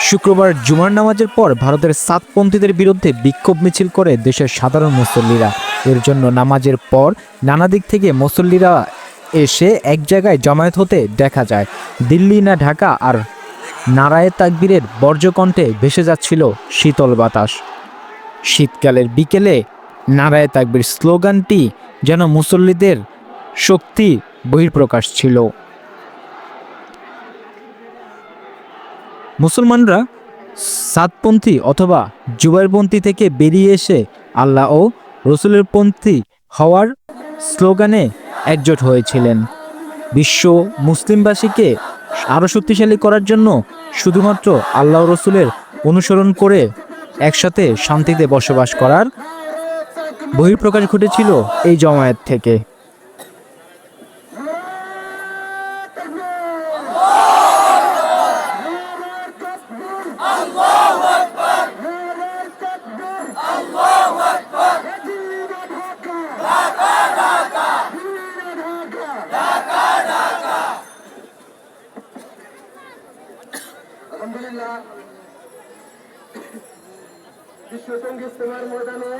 শুক্রবার জুমার নামাজের পর ভারতের সাতপন্থীদের বিরুদ্ধে বিক্ষোভ মিছিল করে দেশের সাধারণ মুসল্লিরা। এর জন্য নামাজের পর নানা দিক থেকে মুসল্লিরা এসে এক জায়গায় জমায়েত হতে দেখা যায়। দিল্লি না ঢাকা আর নারায় তাকবীরের বর্জ্যকণ্ঠে ভেসে যাচ্ছিল শীতল বাতাস। শীতকালের বিকেলে নারায় তাকবীর স্লোগানটি যেন মুসল্লিদের শক্তি বহির্প্রকাশ ছিল। মুসলমানরা সাতপন্থী অথবা জুবাইরপন্থী থেকে বেরিয়ে এসে আল্লাহ ও রসুলের পন্থী হওয়ার স্লোগানে একজোট হয়েছিলেন। বিশ্ব মুসলিমবাসীকে আরও শক্তিশালী করার জন্য শুধুমাত্র আল্লাহ রসুলের অনুসরণ করে একসাথে শান্তিতে বসবাস করার বহিঃপ্রকাশ ঘটেছিল এই জমায়েত থেকে। আলহামদুলিল্লাহ। বিশ্ব সংগীত ইস্তেমার ময়দানে